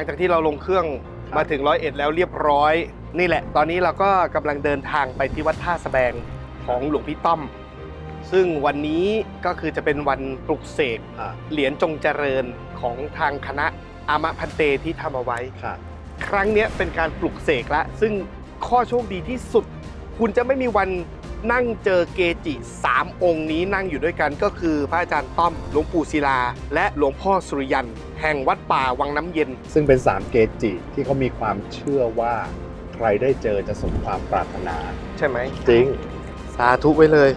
งจากที่เราลงเครื่องครับมาถึงร้อยเอ็ดแล้วเรียบร้อย นี่แหละ ตอนนี้เราก็กำลังเดินทางไปที่วัดท่าสะแบงของหลวงพี่ต้อม ซึ่งวันนี้ก็คือจะเป็นวันปลุกเสกอ่า เหรียญจงเจริญของทางคณะอามะพันเตที่ทำเอาไว้ค่ะครั้งเนี้ยเป็นการปลุกเสกละ ซึ่งข้อโชคดีที่สุด คุณจะไม่มีวัน นั่งเจอเกจิสามองค์นี้นั่งอยู่ด้วยกันก็คือพระอาจารย์ต้อมหลวงปู่ศิลา และหลวงพ่อสุริยันแห่งวัดป่าวังน้ำเย็น ซึ่งเป็นสามเกจิที่เขามีความเชื่อว่า ใครได้เจอจะสมความปรารถนา ใช่ไหมจริง สาธุไว้เลย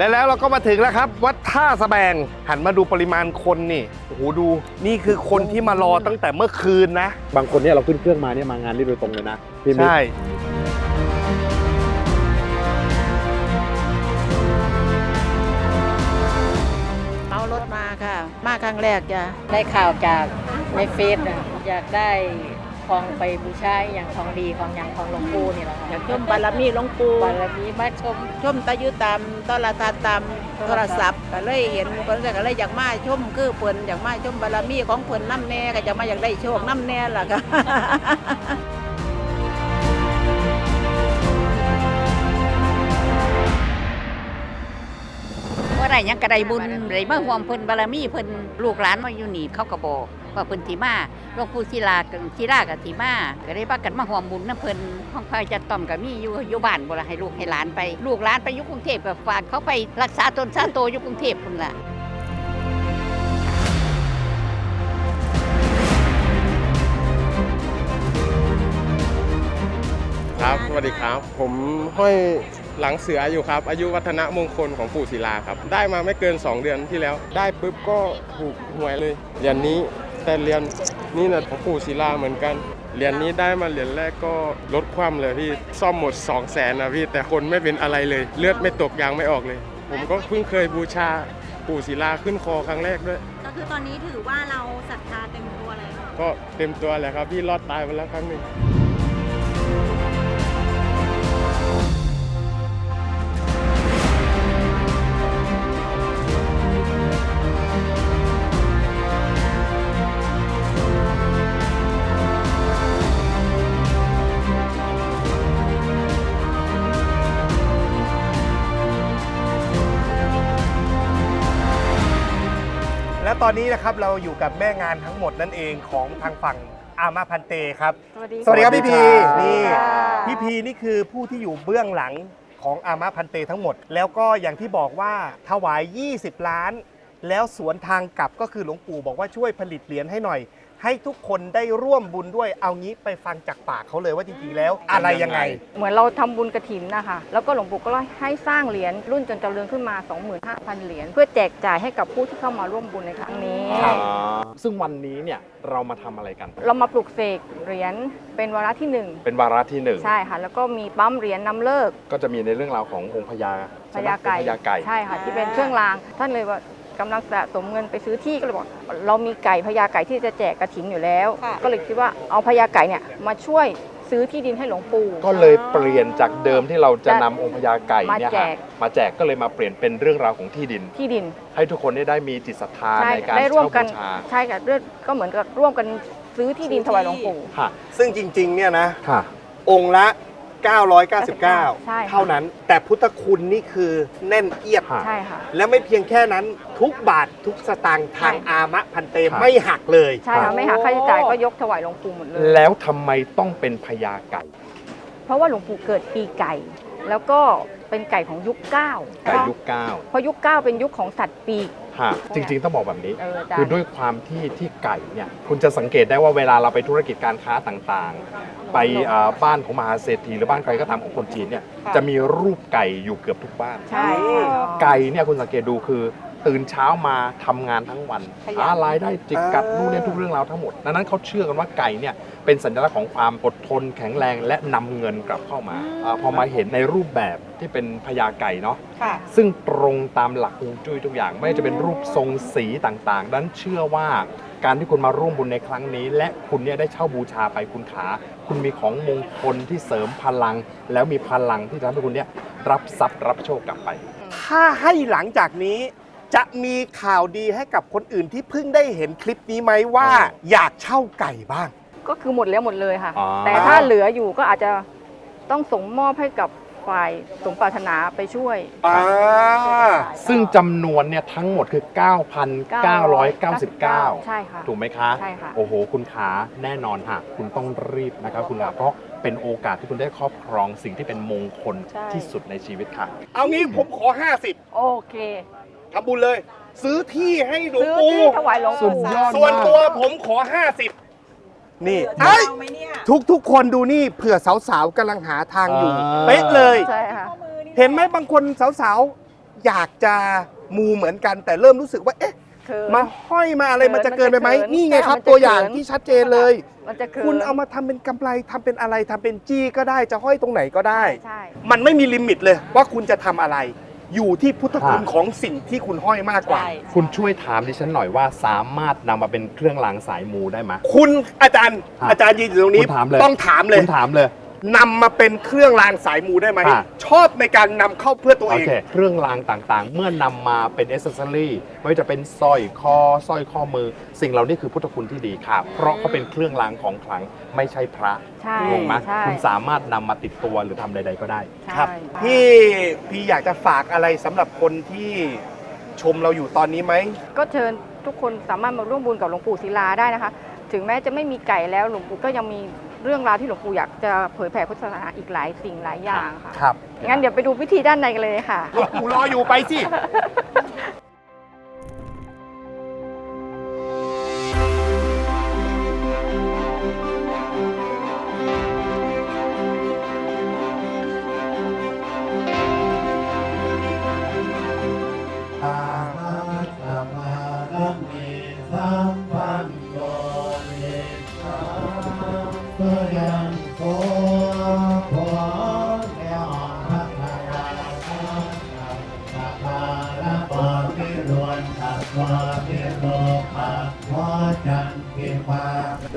และแล้วเราก็มาถึงแล้วครับ วัดท่าสะแบง หันมาดูปริมาณคนนี่โอ้โหดู นี่คือคนที่มารอตั้งแต่เมื่อคืนนะ บางคนเนี่ยเราขึ้นเครื่องมาเนี่ยมางานนี้โดยตรงเลยนะพี่มิตรใช่ เอารถมาค่ะ มาครั้งแรกจะได้ข่าวจากในเฟซน่ะอยากได้ ของไปบูชาอย่างของดีของอย่างของหลวงปู่นี่แหละค่ะอยากชมบารมีหลวงปู่บารมีมาชมชมตะยุตามโทรทัศน์ตามโทรศัพท์ก็เลยเห็นคนก็เลยอยากมาชมคือเพิ่นอยากมาชมบารมีของเพิ่นน้ำแน่ก็จะมาอยากได้โชคน้ำแน่ล่ะค่ะว่าไรยังกระไดบุญไรมาห่วมเพิ่นบารมีเพิ่นลูกหลานมาอยู่นี่เขาก็บอก ว่าเพิ่นสีมาหลวงปู่ศิลากับศิลากับสีมาก็ได้พากันมาห่วมบุญนํเพิ่นห้องพระอาจารย์ต้อมก็มีอยู่อยู่บ้านบ่ละให้ลูกให้หลานไป ลูกหลานไปยู่กรุงเทพก็ฝากเขาไปรักษาตนซาโตอยู่กรุงเทพพุ่นล่ะครับสวัสดีครับ ผมห้อยหลังเสืออยู่ครับ อายุวัฒนะมงคลของปู่ศิลาครับ ได้มาไม่เกิน 2 เดือนที่แล้ว ได้ปุ๊บก็ถูกหวยเลยเหรียญนี้ แต่เหรียญนี่นะของปู่ศิลาเหมือนกัน เหรียญนี้ได้มาเหรียญแรกก็ลดความเลยพี่ ซ่อมหมด 2 0 0แสนนะพี่ แต่คนไม่เป็นอะไรเลย เลือดไม่ตกยางไม่ออกเลย ผมก็เพิ่งเคยบูชาปู่ศิลาขึ้นคอครั้งแรกด้วย ก็คือตอนนี้ถือว่าเราศรัทธาเต็มตัวเลย ก็เต็มตัวแหละครับพี่รอดตายมาแล้วครั้งหนึ่ง ตอนนี้นะครับเราอยู่กับแม่งานทั้งหมดนั่นเองของทางฝั่งอามาพันเตครับ สวัสดีสวัสดีครับพี่พีสวัสดีครับนี่ค่ะพี่พีนี่คือผู้ที่อยู่เบื้องหลังของอามาพันเตทั้งหมด แล้วก็อย่างที่บอกว่าถวาย 20 ล้าน แล้วสวนทางกลับก็คือหลวงปู่บอกว่าช่วยผลิตเหรียญให้หน่อย ให้ทุกคนได้ร่วมบุญด้วยเอางี้ไปฟังจากปากเขาเลยว่าจริงๆแล้วอะไรยังไง เหมือนเราทำบุญกระถินนะคะ แล้วก็หลวงปู่ก็ให้สร้างเหรียญรุ่นจนเจริญขึ้นมา 25,000 เหรียญเพื่อแจกจ่ายให้กับผู้ที่เข้ามาร่วมบุญในครั้งนี้ ครับ ซึ่งวันนี้เนี่ยเรามาทำอะไรกัน เรามาปลุกเสกเหรียญเป็นวาระที่หนึ่งเป็นวาระที่หนึ่งใช่ค่ะ แล้วก็มีปั๊มเหรียญนำเลิกก็จะมีในเรื่องราวขององค์พญาพใช่ไหมญาไก่พญาไก่ ใช่ค่ะที่เป็นเครื่องรางท่านเลยว่า กำลังสะสมเงินไปซื้อที่ก็เลยบอกเรามีไก่พญาไก่ที่จะแจกกระถินอยู่แล้ว ค่ะ ก็เลยคิดว่าเอาพญาไก่เนี่ยมาช่วยซื้อที่ดินให้หลวงปู่ ก็เลยเปลี่ยนจากเดิมที่เราจะจะนำองค์พญาไก่เนี่ยมาแจฮะกมาแจกก็เลยมาเปลี่ยนเป็นเรื่องราวของที่ดิน ที่ดิน ให้ทุกคนได้ได้มีจิตศรัทธาใช่ในการได้ร่วมเช่ากันบูชาใช่ค่ะด้วยก็เหมือนกับร่วมกันซื้อที่ดินถวายหลวงปู่ ค่ะซึ่งจริงๆเนี่ยนะ ค่ะ องค์ละ999 ใช่ค่ะเท่านั้น แต่พุทธคุณนี่คือแน่นเอียดค่ะใช่ค่ะ และไม่เพียงแค่นั้นทุกบาททุกสตางค์ทางใช่ อามะพันเตครับ ไม่หักเลย ใช่ค่ะไม่หาค่าใช้จ่ายก็ยกถวายหลวงปู่หมดเลย แล้วทำไมต้องเป็นพญาไก่ เพราะว่าหลวงปู่เกิดปีไก่ แล้วก็เป็นไก่ของยุคเก้าไก่ยุคเก้า เพราะยุคเก้าเป็นยุคของสัตว์ปีก ค่ะ จริงๆต้องบอกแบบนี้ เออจ้ะ คือด้วยความที่ที่ไก่เนี่ยคุณจะสังเกตได้ว่าเวลาเราไปธุรกิจการค้าต่างๆ ไปอ่าบ้านของมหาเศรษฐีหรือบ้านใครก็ตามของคนจีนเนี่ยจะมีรูปไก่อยู่เกือบทุกบ้าน ใช่ค่ะไก่เนี่ยคุณสังเกตดูคือ ตื่นเช้ามาทำงานทั้งวันขยัน หารายได้จิกกัดอ่านู่นู่นเนี่ยทุกเรื่องราวทั้งหมดดังนั้นเขาเชื่อกันว่าไก่เนี่ยเป็นสัญลักษณ์ของความอดทนแข็งแรงและนำเงินกลับเข้ามาอาพอมาเห็นในรูปแบบที่เป็นพญาไก่เนาะ ค่ะ ซึ่งตรงตามหลักฮวงจุ้ยทุกอย่าง ไม่ว่าจะเป็นรูปทรงสีต่างๆ ดังนั้นเชื่อว่าการที่คุณมาร่วมบุญในครั้งนี้ และคุณเนี่ยได้เช่าบูชาไปคุณขา คุณมีของมงคลที่เสริมพลัง แล้วมีพลังที่จะทำให้คุณเนี่ยรับทรัพย์รับโชคกลับไป ถ้าให้หลังจากนี้ จะมีข่าวดีให้กับคนอื่นที่เพิ่งได้เห็นคลิปนี้ไหมว่าอ๋ออยากเช่าไก่บ้าง ก็คือหมดแล้วหมดเลยค่ะอ่าแต่ถ้าเหลืออยู่ก็อาจจะต้องส่งมอบให้กับฝ่ายสมปรารถนาไปช่วย อ่าซึ่งจำนวนเนี่ยทั้งหมดคือ 9,999 ใช่ค่ะ ถูกไหมคะ ใช่ค่ะ โอ้โห คุณขาแน่นอนค่ะ คุณต้องรีบนะครับ คุณขาเพราะเป็นโอกาสที่คุณได้ครอบครองสิ่งที่เป็นมงคลใช่ ที่สุดในชีวิตค่ะ เอางี้ผมขอโอเค50 ทำบุญเลย ซื้อที่ให้หลวงซื้อปู่ที่ถวายหลวงสุปู่ดยอด ส่วนตัวผมขอ 50 นี่เอ้ยทุกทุกๆคนดูนี่เผื่อสาวๆกำลังหาทางอยู่ อ่า เป๊ะเลย ใช่ค่ะเห็นไหมบางคนสาวๆ อยากจะมูเหมือนกัน แต่เริ่มรู้สึกว่าเอ๊ะเขินมาห้อยมาอะไรเขินมันจะเกินไปไหมมันจะเขินนี่ไงครับใช่มันจะตัวอย่างเขินที่ชัดเจนเลย มันจะเขินคุณเอามาทำเป็นกำไรทำเป็นอะไรทำเป็นจี้ก็ได้จะห้อยตรงไหนก็ได้ ใช่ มันไม่มีลิมิตเลยว่าคุณจะทำอะไร อยู่ที่พุทธคุณค่ะของสิ่งที่คุณห้อยมากกว่า ใช่ คุณช่วยถามดิฉันหน่อยว่าสามารถนำมาเป็นเครื่องรางสายมูได้ไหม คุณอาจารย์ค่ะอาจารย์ยืนอยู่ตรงนี้ คุณถามเลย ต้องถามเลย คุณถามเลย นำมาเป็นเครื่องรางสายมูได้ไหมค่ะ ชอบในการนำเข้าเพื่อตัวโอเอง เค เครื่องรางต่างๆ เมื่อนำมาเป็นเอเซอรี่ไม่ว่าจะเป็นสร้อยคอสร้อยข้อมือ สิ่งเหล่านี้คือพุทธคุณที่ดีค่ะ เพราะเขาเป็นเครื่องรางของขลังไม่ใช่พระใช่ถูกไหมใช่คุณสามารถนำมาติดตัวหรือทำใด ๆ ก็ได้ครับใช่พี่พี่อยากจะฝากอะไรสำหรับคนที่ชมเราอยู่ตอนนี้ไหม ก็เชิญทุกคนสามารถมาร่วมบุญกับหลวงปู่ศิลาได้นะคะ ถึงแม้จะไม่มีไก่แล้วหลวงปู่ก็ยังมี เรื่องราวที่หลวงปู่อยากจะเผยแผ่พุทธศาสนาอีกหลายสิ่งหลายอย่างค่ะ ครับงั้นเดี๋ยวไปดูพิธีด้านในกันเลยค่ะ หลวงปู่รออยู่ไปสิ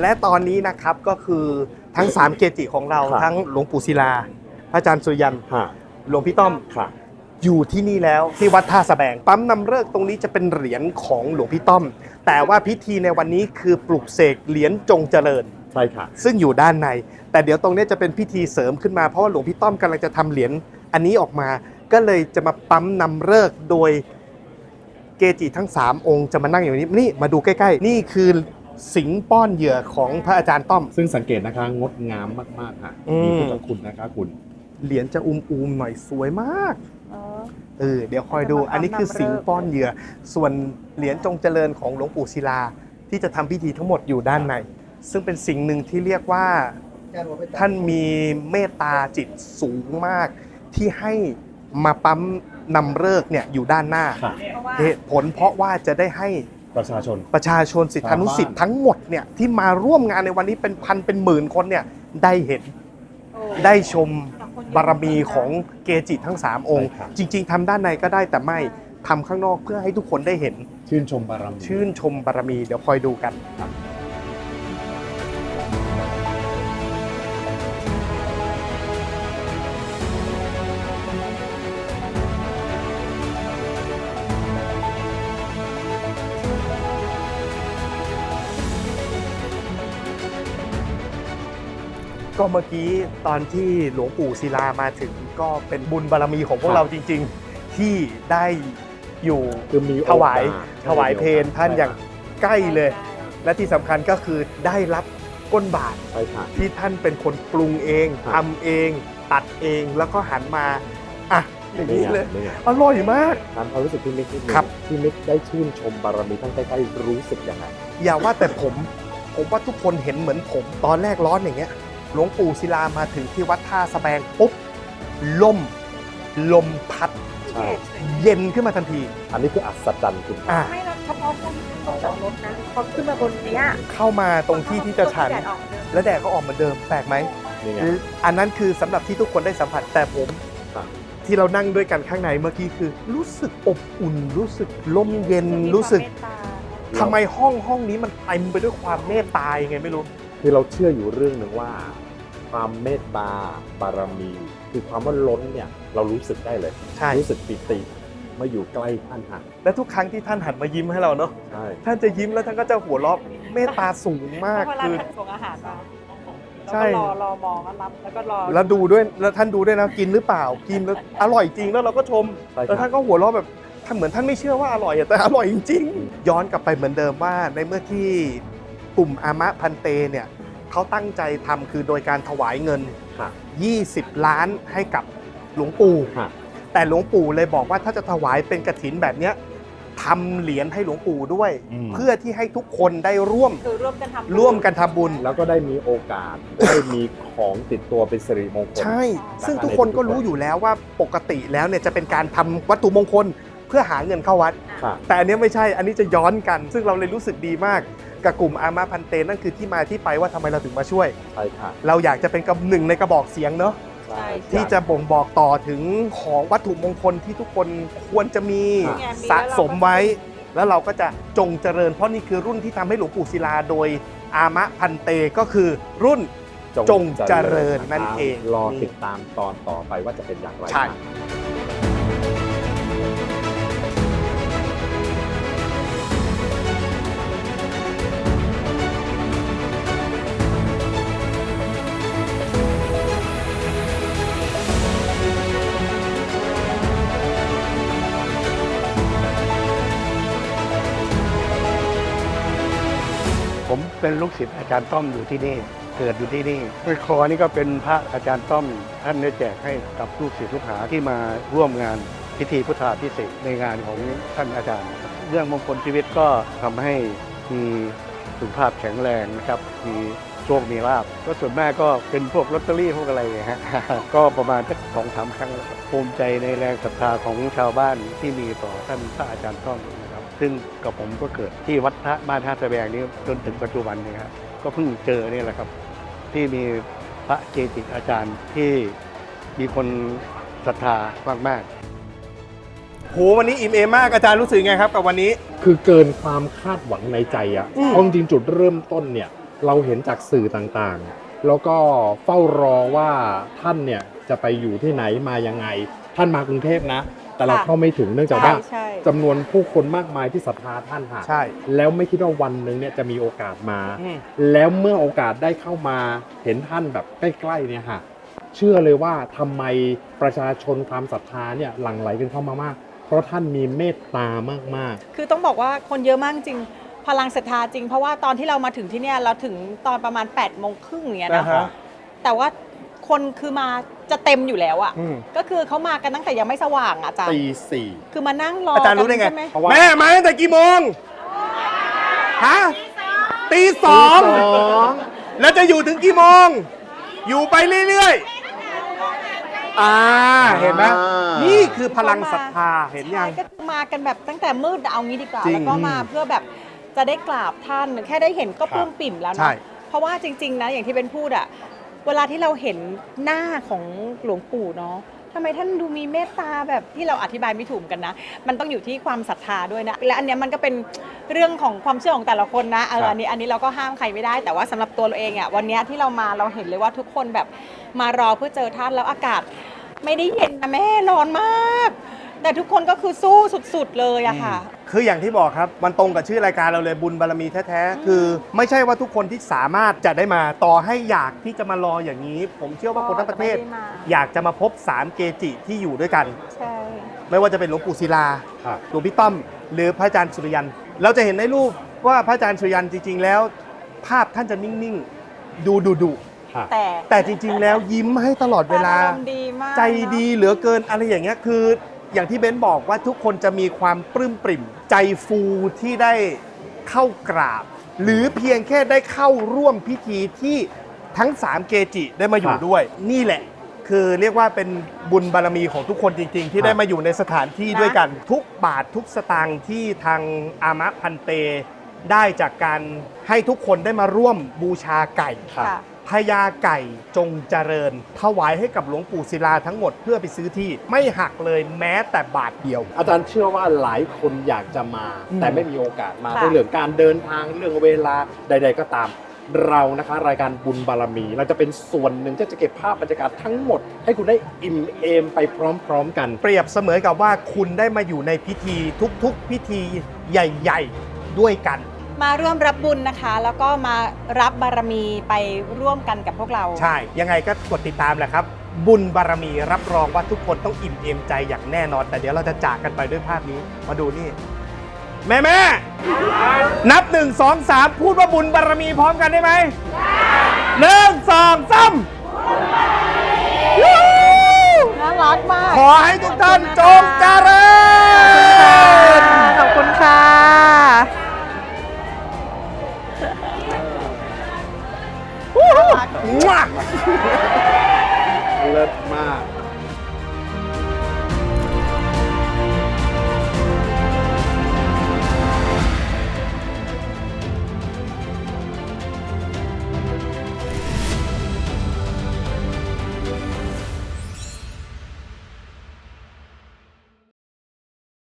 และตอนนี้นะครับก็คือทั้ง 3 เกจิของเราครับ ทั้งหลวงปู่ศิลา พระอาจารย์สุริยันค่ะหลวงพี่ต้อม ค่ะ อยู่ที่นี่แล้วที่วัดท่าสะแบง ปั๊มนำเลิกษ์ตรงนี้จะเป็นเหรียญของหลวงพี่ต้อม แต่ว่าพิธีในวันนี้คือปลุกเสกเหรียญจงเจริญ ใช่ค่ะ ซึ่งอยู่ด้านใน แต่เดี๋ยวตรงนี้จะเป็นพิธีเสริมขึ้นมาเพราะว่าหลวงพี่ต้อมกำลังจะทำเหรียญอันนี้ออกมา ก็เลยจะมาปั๊มนำเลิกษ์โดย เกจิทั้ง 3 องค์จะมานั่งอยู่นี้นี่มาดูใกล้ๆ นี่คือสิงห์ป้อนเหยื่อของพระอาจารย์ต้อม ซึ่งสังเกตนะคะงดงามมากๆค่ะอืม มีพุทธคุณนะคะคุณ เหรียญจะอุมๆหน่อยสวยมากเออเดี๋ยวคอยดู อันนี้คือสิงห์ป้อนเหยื่อ ส่วนเหรียญจงเจริญของหลวงปู่ศิลา ที่จะทำพิธีทั้งหมดอยู่ด้านใน ซึ่งเป็นสิ่งหนึ่งที่เรียกว่า ท่านมีเมตตาจิตสูงมากที่ให้ มาปั๊มนำเลิกษ์เนี่ยอยู่ด้านหน้า ค่ะเหตุผลเพราะว่าจะได้ให้ประชาชน ประชาชนสิทธานุสิทธิ์ทั้งหมดเนี่ยที่มาร่วมงานในวันนี้เป็นพันเป็นหมื่นคนเนี่ยได้เห็นได้ชมบารมีของเกจิทั้ง 3 องค์ ใช่ครับ จริง ๆทำด้านในก็ได้แต่ไม่ทำข้างนอกเพื่อให้ทุกคนได้เห็น ชื่นชมบารมี ชื่นชมบารมีเดี๋ยวคอยดูกัน ก็เมื่อกี้ตอนที่หลวงปู่ศิลามาถึงก็เป็นบุญบารมีของพวคกรับเราจริง ๆ ที่ได้อยู่คือมีโอกาสถวายใช่ถวายเพลท่านอย่างใกล้เลย และที่สำคัญก็คือได้รับก้นบาทใช่ค่ะ ที่ท่านเป็นคนปรุงเองครับ ทำเอง ตัดเอง แล้วก็หันมาอะอย่างนี้เลย นี่ไงอร่อยมาก ถามความรู้สึกพี่มิกนิดนึงครับ พี่มิกได้ชื่นชมบารมีท่านใกล้ๆรู้สึกยังไงอย่าว่าแต่ผม ผมว่าทุกคนเห็นเหมือนผม ตอนแรกร้อนอย่างเงี้ย หลวงปู่ศิลามาถึงที่วัดท่าสะแบงปุ๊บล่มลมพัด ใช่ เย็นขึ้นมาทันทีอันนี้คืออัศจรรย์คุณอะไม่นะเฉพาะคนที่ตกจากรถนะพอขึ้นมาบนเนี้ยเข้ามาตรงที่ที่จะฉัน แดดออกเดิมและแดดก็ออกเหมือนเดิมแปลกไหม นี่ไง อันนั้นคือสำหรับที่ทุกคนได้สัมผัสแต่ผม ครับ ที่เรานั่งด้วยกันข้างในเมื่อกี้คือ รู้สึกอบอุ่น รู้สึกลมเย็นรู้สึกทำไมห้องห้องนี้มันเต็มไปด้วยความเมตตายังไงไม่รู้ คือเราเชื่ออยู่เรื่องหนึ่งว่า ความเมตตาบารมี คือความว่าล้นเนี่ยเรารู้สึกได้เลยใช่ รู้สึกปิติเมื่ออยู่ใกล้ท่านหันและทุกครั้งที่ท่านหันมายิ้มให้เราเนาะใช่ท่านจะยิ้มแล้วท่านก็จะหัวเราะเมตตาสูงมากเวลาคือ ท่านส่งอาหารมาใช่ แล้วก็รอรอมองแล้วรับแล้วก็รอแล้วดูด้วยแล้วท่านดูด้วยนะกินหรือเปล่ากินแล้วอร่อยจริงแล้วเราก็ชม ใช่คแล้วท่ารับนก็หัวเราะแบบท่านเหมือนท่านไม่เชื่อว่าอร่อยอะแต่อร่อยจริง ๆ ย้อนกลับไปเหมือนเดิมว่าในเมื่อที่ กลุ่มอามะพันเตเนี่ยเขาตั้งใจทำคือโดยการถวายเงินค่ะ20 ล้านให้กับหลวงปู่ค่ะแต่หลวงปู่เลยบอกว่าถ้าจะถวายเป็นกระถินแบบเนี้ยทำเหรียญให้หลวงปู่ด้วย อืม เพื่อที่ให้ทุกคนได้ร่วมคือร่วมกันทำร่วมกันทำบุญ แล้วก็ได้มีโอกาส ได้มีของติดตัวเป็นสิริมงคล ใช่ ซึ่งทุกคนก็รู้อยู่แล้วว่าปกติแล้วเนี่ยจะเป็นการทำวัตถุมงคลเพื่อหาเงินเข้าวัดค่ะแต่อันเนี้ยไม่ใช่ อันนี้จะย้อนกัน ซึ่งเราเลยรู้สึกดีมาก กับกลุ่มอามาพันเตนั่นคือที่มาที่ไปว่าทำไมเราถึงมาช่วย ใช่ค่ะเราอยากจะเป็นกำหนึ่งในกระบอกเสียงเนาะใช่ ที่จะบ่งบอกต่อถึงของวัตถุมงคลที่ทุกคนควรจะมีนี่ไงมีสะสมไว้แล้วเราก็แล้วเราก็จะจงเจริญเพราะนี่คือรุ่นที่ทำให้หลวงปู่ศิลาโดยอามะพันเตก็คือรุ่น จงเจริญนั่นเอง รอติดตามตอนต่อไปว่าจะเป็นอย่างไรใช่ นะ เป็นลูกศิษย์อาจารย์ต้อมอยู่ที่นี่ เกิดอยู่ที่นี่ห้วยคอนี่ก็เป็นพระอาจารย์ต้อม ท่านได้แจกให้กับลูกศิษย์ลูกหาที่มาร่วมงานพิธีพุทธาพิเศษในงานของท่านอาจารย์ เรื่องมงคลชีวิตก็ทำให้มีสุขภาพแข็งแรงนะครับ มีโชค มีลาบ ก็ส่วนมากก็เป็นพวกลอตเตอรี่พวกอะไรอย่างเงี้ยฮะ ก็ประมาณสักสองสามครั้งภูมิใจในแรงศรัทธาของชาวบ้านที่มีต่อท่านพระอาจารย์ต้อม ซึ่งกับผมก็เกิดที่วัดพระบ้านท่าตะแบงนี้จนถึงปัจจุบันนี้ครับก็เพิ่งเจอนี่แหละครับ ที่มีพระเกจิอาจารย์ที่มีคนศรัทธามากๆโหวันนี้อิ่มเอมมากอาจารย์รู้สึกไงครับกับวันนี้ คือเกินความคาดหวังในใจอะอืมเพราะจริงๆจุดเริ่มต้นเนี่ยเราเห็นจากสื่อต่างๆ แล้วก็เฝ้ารอว่าท่านเนี่ยจะไปอยู่ที่ไหนมายังไง ท่านมากรุงเทพนะ แต่เราค่ะเข้าไม่ถึงเนื่องจากใช่ว่าใช่ จำนวนผู้คนมากมายที่ศรัทธาท่านค่ะใช่ แล้วไม่คิดว่าวันหนึ่งเนี่ยจะมีโอกาสมา อืม แล้วเมื่อโอกาสได้เข้ามาเห็นท่านแบบใกล้ๆเนี่ยค่ะเชื่อเลยว่าทำไมประชาชนความศรัทธาเนี่ยหลั่งไหลกันเข้ามามาก เพราะท่านมีเมตตามากคือต้องบอกว่าคนเยอะมากจริง พลังศรัทธาจริง เพราะว่าตอนที่เรามาถึงที่เนี่ยเราถึงตอนประมาณ8ปดโมงครึ่งอย่างเงี้ยนะนะฮะแต่ว่า คนคือมาจะเต็มอยู่แล้วอะอืม ก็คือเขามากันตั้งแต่ยังไม่สว่างอะอาจารๆย์ตีสี่คือมานั่งรออาจารย์รู้ได้ไงใช่หมเพราะว่าแม่มาตั้งแต่กี่โมงฮะตีสองตีสองแล้วจะอยู่ถึงกี่โมง อยู่ไปเรื่อยๆอ่าเห็นไหมนี่คือพลังศรัทธาเห็นยัง ใช่ก็คือมากันแบบตั้งแต่มืดเอางี้ดีกว่าจริงแล้วก็มาเพื่อแบบจะได้กราบท่านแค่ได้เห็นก็ปลื้มปิ่มแล้วใช่ นะเพราะว่าจริง ๆนะอย่างที่เป็นพูดอะ เวลาที่เราเห็นหน้าของหลวงปู่เนาะทำไมท่านดูมีเมตตาแบบที่เราอธิบายไม่ถูกกันนะ มันต้องอยู่ที่ความศรัทธาด้วยนะ และอันเนี้ยมันก็เป็นเรื่องของความเชื่อของแต่ละคนนะเอออันนี้อันนี้เราก็ห้ามใครไม่ได้ แต่ว่าสำหรับตัวเราเองอะวันเนี้ยที่เรามาเราเห็นเลยว่าทุกคนแบบมารอเพื่อเจอท่านแล้วอากาศ ไม่ได้เย็นนะแม่ร้อนมาก แต่ทุกคนก็คือสู้สุดๆเลยอะค่ะ คืออย่างที่บอกครับ มันตรงกับชื่อรายการเราเลยบุญบารมีแท้ๆ คือไม่ใช่ว่าทุกคนที่สามารถจะได้มาต่อให้อยากที่จะมารออย่างนี้ ผมเชื่อว่าคนทั้งประเทศก็ไม่ได้มาอยากจะมาพบสามเกจิที่อยู่ด้วยกัน ใช่ ไม่ว่าจะเป็นหลวงปู่ศิลาค่ะหลวงพี่ต้อม หรือพระอาจารย์สุริยัน เราจะเห็นในรูปว่าพระอาจารย์สุริยันจริง ๆ แล้ว ภาพท่านจะนิ่งๆ ดูดุดุค่ะแต่ๆแต่จริงๆ แล้วยิ้มให้ตลอดเวลาอารมณ์ดีมากใจดีเหลือเกินอะไรอย่างเงี้ยคือ อย่างที่เบนซ์บอกว่าทุกคนจะมีความปลื้มปริ่ม ใจฟูที่ได้เข้ากราบ หรือเพียงแค่ได้เข้าร่วมพิธีที่ทั้ง 3 เกจิได้มาอยู่ครับด้วย นี่แหละ คือเรียกว่าเป็นบุญบารมีของทุกคนจริง ๆ ที่ได้มาอยู่ในสถานที่ด้วยกัน ทุกบาททุกสตางค์ที่ทางอามะพันเต ได้จากการให้ทุกคนได้มาร่วมบูชาไก่ค่ะค่ะ พญาไก่จงเจริญ ถวายให้กับหลวงปู่ศิลาทั้งหมดเพื่อไปซื้อที่ไม่หักเลยแม้แต่บาทเดียว อาจารย์เชื่อว่าหลายคนอยากจะมาอืมแต่ไม่มีโอกาสมาค่ะด้วยเรื่องการเดินทางเรื่องเวลาใด ๆ ก็ตาม เรานะคะรายการบุญบารมี เราจะเป็นส่วนหนึ่งที่จะเก็บภาพบรรยากาศทั้งหมด ให้คุณได้อิ่มเอมไปพร้อม ๆ กัน เปรียบเสมือนกับว่าคุณได้มาอยู่ในพิธีทุกๆ พิธีใหญ่ ๆ ด้วยกัน มาร่วมรับบุญนะคะ แล้วก็มารับบารมีไปร่วมกันกับพวกเรา ใช่ ยังไงก็กดติดตามแหละครับ บุญบารมีรับรองว่าทุกคนต้องอิ่มเอมใจอย่างแน่นอน แต่เดี๋ยวเราจะจากกันไปด้วยภาพนี้ มาดูนี่ แม่แม่นับหนึ่งสองสามพูดว่าบุญบารมีพร้อมกันได้ไหมหนึ่งสองสามน่ารักมาก ขอให้ทุกท่านจงเจริญ